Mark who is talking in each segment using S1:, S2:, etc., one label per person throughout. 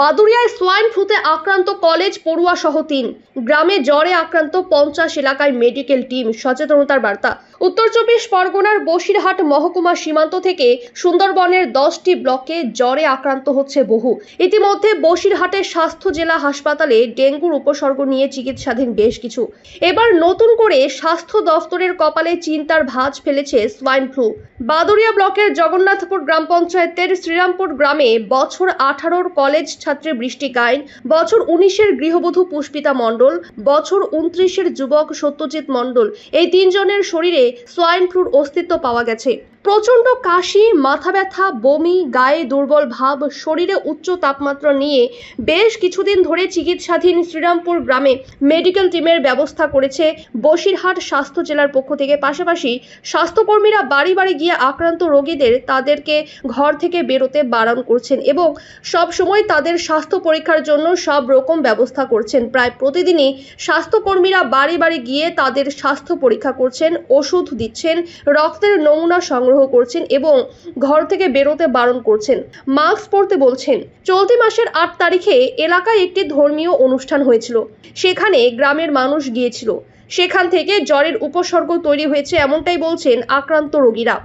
S1: বাদুরিয়ায় swine ফ্লুতে আক্রান্ত college পড়ুয়া সহ তিন। গ্রামে জ্বরে আক্রান্ত পঞ্চাশ এলাকায় মেডিকেল টিম সচেতনতার বার্তা। উত্তর চব্বিশ পরগনার বসিরহাট মহকুমা সীমান্ত থেকে সুন্দরবনের দশটি ব্লকে জ্বরে আক্রান্ত হচ্ছে বহু। ইতিমধ্যে বসিরহাটের স্বাস্থ্য জেলা হাসপাতালে ডেঙ্গুর উপসর্গ নিয়ে চিকিৎসাধীন বেশ কিছু। এবার নতুন করে স্বাস্থ্য দফতরের কপালে চিন্তার ভাঁজ ফেলেছে সোয়াইন ফ্লু বাদুরিয়া ব্লকের জগন্নাথপুর গ্রাম পঞ্চায়েতের শ্রীরামপুর গ্রামে বছর আঠারোর কলেজ ছাত্রী বৃষ্টি গাইন, বছর উনিশের গৃহবধূ পুষ্পিতা মণ্ডল, বছর উনত্রিশের যুবক সত্যজিৎ মণ্ডল। এই তিনজনের শরীরে সোয়াইন ফ্লুর অস্তিত্ব পাওয়া গেছে। প্রচণ্ড কাশি, মাথা ব্যথা, বমি, গায়ে দুর্বল ভাব, শরীরে উচ্চ তাপমাত্রা নিয়ে বেশ কিছুদিন ধরে চিকিৎসাধীন শ্রীরামপুর গ্রামে মেডিকেল টিমের ব্যবস্থা করেছে বসিরহাট স্বাস্থ্য জেলার পক্ষ থেকে। পাশাপাশি স্বাস্থ্যকর্মীরা বাড়ি বাড়ি গিয়ে আক্রান্ত রোগীদের তাদেরকে ঘর থেকে বেরোতে বারণ করছেন এবং সব সময় তাদের স্বাস্থ্য পরীক্ষার জন্য সব রকম ব্যবস্থা করছেন। প্রায় প্রতিদিনই স্বাস্থ্যকর্মীরা বাড়ি বাড়ি গিয়ে তাদের স্বাস্থ্য পরীক্ষা করছেন, ওষুধ দিচ্ছেন, রক্তের নমুনা সংগ্রহ করছেন এবং ঘর থেকে বেরোতে বারণ করছেন। মাস্ক পরতে বলছেন, চলতি মাসের আট তারিখে এলাকায় একটি ধর্মীয় অনুষ্ঠান হয়েছিল। সেখানে গ্রামের মানুষ গিয়েছিল। সেখান থেকে জ্বরের উপসর্গ তৈরি হয়েছে, এমনটাই বলছেন আক্রান্ত রোগীরা।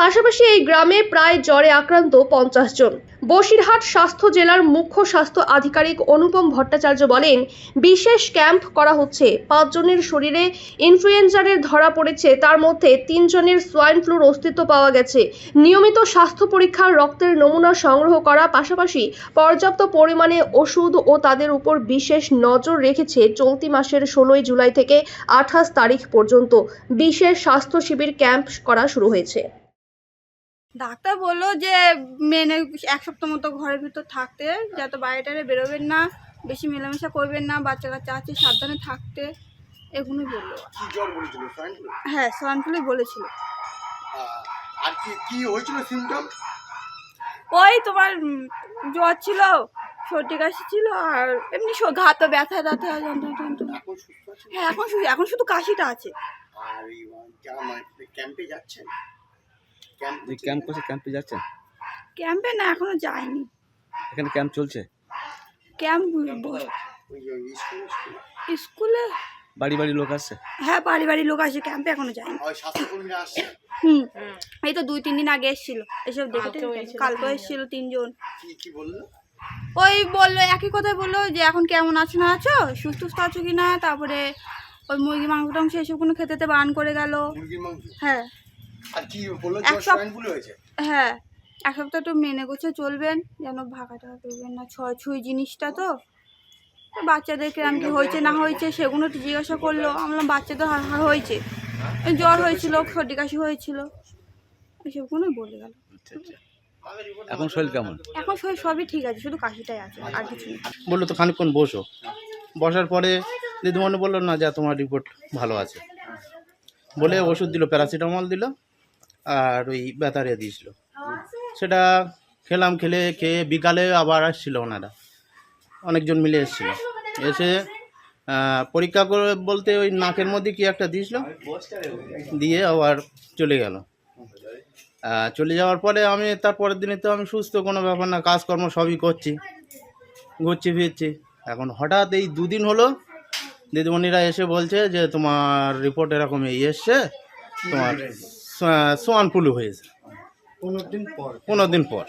S1: পাশাপাশি এই গ্রামে প্রায় জ্বরে আক্রান্ত পঞ্চাশ জন। বসিরহাট স্বাস্থ্য জেলার মুখ্য স্বাস্থ্য আধিকারিক অনুপম ভট্টাচার্য বলেন, বিশেষ ক্যাম্প করা হচ্ছে। পাঁচজনের শরীরে ইনফ্লুয়েঞ্জারের ধরা পড়েছে, তার মধ্যে তিনজনের সোয়াইন ফ্লুর অস্তিত্ব পাওয়া গেছে। নিয়মিত স্বাস্থ্য পরীক্ষার রক্তের নমুনা সংগ্রহ করা, পাশাপাশি পর্যাপ্ত পরিমাণে ওষুধ ও তাদের উপর বিশেষ নজর রেখেছে চলতি মাসের ষোলোই জুলাই থেকে আঠাশ তারিখ পর্যন্ত বিশেষ স্বাস্থ্য শিবির ক্যাম্প করা শুরু হয়েছে।
S2: ডাক্তার বলল যে মেনে এক সপ্তাহ মতো ঘরের ভিতর থাকতে যাতে বাইরে টাইরে বেরোবেন না বেশি মেলামেশা করবেন না বাচ্চা কাচ্চা আছে সাবধানে থাকতে এগুলো বলল।
S3: বলেছিল সোয়াইন ফ্লু
S2: হ্যাঁ সোয়ানফ্লুই বলেছিল।
S3: আর কি কি হয়েছিল সিমটম
S2: ওই তোমার জ্বর ছিল সর্দি কাশি ছিল আর এমনি স- ঘা ব্যথা ব্যথা যন্ত্রণা
S3: সুস্থ? আছে
S2: হ্যাঁ এখন শুধু এখন শুধু কাশিটা আছে।
S3: আর এই মানে ক্যাম্পে যাচ্ছেন? ক্যাম্প
S4: করছে ক্যাম্পে যাচ্ছেন?
S2: ক্যাম্পে না এখনও যায়নি
S4: এখানে ক্যাম্প চলছে?
S2: ক্যাম্প
S3: স্কুল স্কুল
S2: স্কুলে
S4: বাড়ি বাড়ি লোক আসছে?
S2: হ্যাঁ বাড়ি বাড়ি লোক আসে ক্যাম্পে এখনও যায়নি হুম। এই তো দুই তিন দিন আগে এসেছিল। এসব দেখে কালকে এসেছিল তিনজন।
S3: কি কি বলল?
S2: ওই বলল একই কথাই বলল যে এখন কেমন আছো না আছো? সুস্থ সুস্থ আছো কি না তারপরে ওই মুরগি মাংস টাংস এসব কোনো খেতে বান করে গেল। হ্যাঁ। এক
S3: জ্বর
S2: সপ-
S3: সোয়াইন ফ্লু হয়েছে?
S2: হ্যাঁ। এক সপ্তাহ একটু মেনে গুছে চলবেন যেন ভাগা টাকা করবেন না ছয় ছুঁই জিনিসটা তো। বাচ্চাদের কিরম কি হয়েছে না হয়েছে সেগুলো একটু জিজ্ঞাসা করল। আমরা বাচ্চাদের হয়েছে। জ্বর হয়েছিল সর্দি কাশি হয়েছিল। এসবগুলোই বলে গেল।
S4: এখন শরীর কেমন?
S2: এখন সব সবই ঠিক আছে শুধু কাশিটাই আছে আর কিছু
S5: বলল তো খানিকক্ষণ বসো। বসার পরে দিদিমণি বলল না যা তোমার রিপোর্ট ভালো আছে। বলে ওষুধ দিল প্যারাসিটামল দিল আর ওই ব্যথারে দিয়েছিল সেটা খেলাম খেলে খেয়ে বিকালে আবার আসছিল ওনারা। অনেকজন মিলে এসেছিল। এসে পরীক্ষা করে বলতে ওই নাকের মধ্যে কি একটা দিয়েছিল? দিয়ে আবার চলে গেল। চলে যাওয়ার পরে আমি তার পরের দিনে তো আমি সুস্থ কোনো ব্যাপার না কাজকর্ম সবই করছি ঘুরছি ফিরছি। এখন হঠাৎ এই দুদিন হলো দিদিমণিরা এসে বলছে যে তোমার রিপোর্ট এরকম এই এসছে তোমার সোয়ান ফ্লু হয়েছে।
S3: পনেরো দিন পর।
S5: পনেরো দিন পর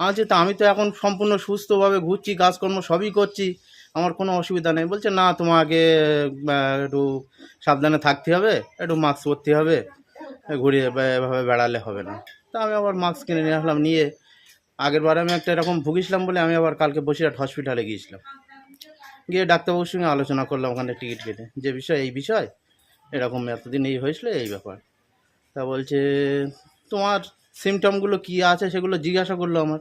S5: আচ্ছা তা আমি তো এখন সম্পূর্ণ সুস্থভাবে ঘুরছি কাজকর্ম সবই করছি আমার কোনো অসুবিধা নেই। বলছে না তোমাকে একটু সাবধানে থাকতে হবে একটু মাস্ক পরতে হবে। ঘুরিয়ে এভাবে বেড়ালে হবে না। তা আমি আবার মাস্ক কিনে নিয়ে আসলাম, নিয়ে আগের বার আমি একটা এরকম ভুগিয়েছিলাম বলে আমি আবার কালকে বসিরহাট হসপিটালে গিয়েছিলাম। গিয়ে ডাক্তারবাবুর সঙ্গে আলোচনা করলাম ওখানে টিকিট কেটে, যে বিষয়, এই বিষয়, এরকম এতদিন এই হয়েছিল, এই ব্যাপার। তা বলছে, তোমার সিমটমগুলো কী আছে সেগুলো জিজ্ঞাসা করল আমার।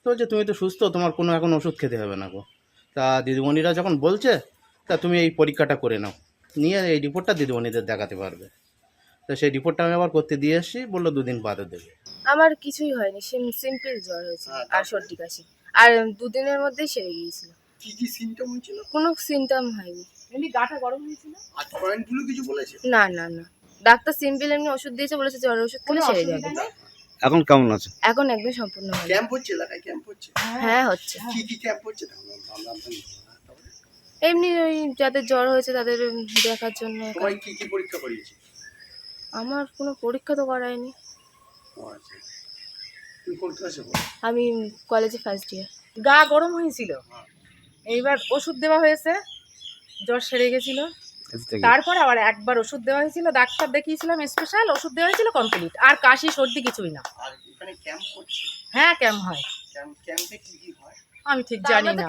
S5: তো বলছে, তুমি তো সুস্থ, তোমার কোনো এখন ওষুধ খেতে হবে না গো। তা দিদিমণিরা যখন বলছে, তা তুমি এই পরীক্ষাটা করে নাও, নিয়ে এই রিপোর্টটা দিদিমণিদের দেখাতে পারবে। তো সেই রিপোর্টটা আমি আবার করতে দিয়ে এসেছি বলল দুদিন বাদে দেবে।
S6: আমার কিছুই হয়নি সিম্পল জ্বর হয়েছে আর সর্দি কাশি। আর দুদিনের মধ্যেই সেরে গিয়েছিল।
S3: কি কি সিমটম হয়েছিল?
S6: কোনো সিমটম হয়নি। এমনি গাটা গরম হয়েছিল?
S3: আর ফ্লু কিছু বলেছে?
S6: না না না। ডাক্তার সিম্পল এমনি ওষুধ দিয়েছে বলেছে জ্বরের ওষুধ খেলে সেরে যাবে।
S4: এখন কেমন আছে?
S6: এখন একদম সম্পূর্ণ ভালো।
S3: ক্যাম্প হচ্ছে এলাকায় ক্যাম্প হচ্ছে?
S6: হ্যাঁ হচ্ছে।
S3: কি কি ক্যাম্প হচ্ছে?
S6: এমনি ওই যাদের জ্বর হয়েছে তাদের দেখার জন্য
S3: কি কি পরীক্ষা করিয়েছে?
S6: আমার কোনো পরীক্ষা তো করায়নি।
S3: আচ্ছা।
S6: আমি কলেজে ফার্স্ট ইয়ার
S7: গা গরম হয়েছিল। এইবার ওষুধ দেওয়া হয়েছে জ্বর সেরে গেছিল। তারপর আবার একবার ওষুধ দেওয়া হয়েছিল ডাক্তার দেখিয়েছিলাম স্পেশাল ওষুধ দেওয়া হয়েছিল কমপ্লিট আর কাশি সর্দি কিছুই না।
S3: আর এখানে ক্যাম্প হচ্ছে
S7: হ্যাঁ ক্যাম্প হয়।
S3: ক্যাম্প ক্যাম্পে কি কি হয়?
S7: আমি ঠিক জানি না।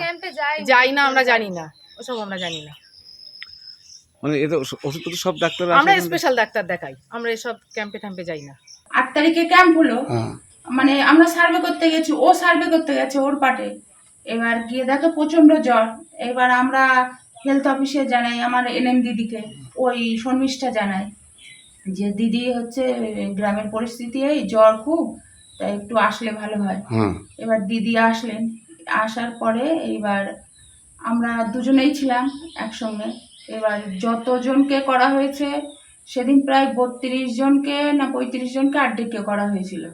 S6: যাই
S7: না আমরা জানি না। ওসব আমরা জানি না।
S4: মানে এতে ওষ- ওষুধপত্র সব ডাক্তার
S7: আমরা স্পেশাল ডাক্তার দেখাই। আমরা এসব ক্যাম্পে ট্যাম্পে যাই না।
S8: আট তারিখে ক্যাম্প হলো।
S3: হ্যাঁ।
S8: মানে আমরা সার্ভে করতে গেছি ও সার্ভে করতে গেছে ওর পাটে। এবার গিয়ে দেখে প্রচণ্ড জ্বর। এবার আমরা হেলথ অফিসে জানাই আমার এনএম দিদিকে ওই শর্মিষ্ঠা জানাই যে দিদি হচ্ছে গ্রামের পরিস্থিতি এই জ্বর খুব তাই একটু আসলে ভালো হয়।
S3: হ্যাঁ।
S8: এবার দিদি আসলেন। আসার পরে এইবার আমরা দুজনেই ছিলাম একসঙ্গে। এবার যতজনকে করা হয়েছে, সেদিন প্রায় বত্রিশ জনকে না পঁয়ত্রিশ জনকে আড্ডিকে করা হয়েছিল।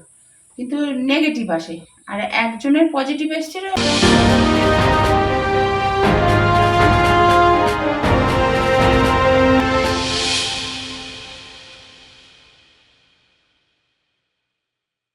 S8: কিন্তু নেগেটিভ আসে। আর একজনের পজিটিভ এসেছিল।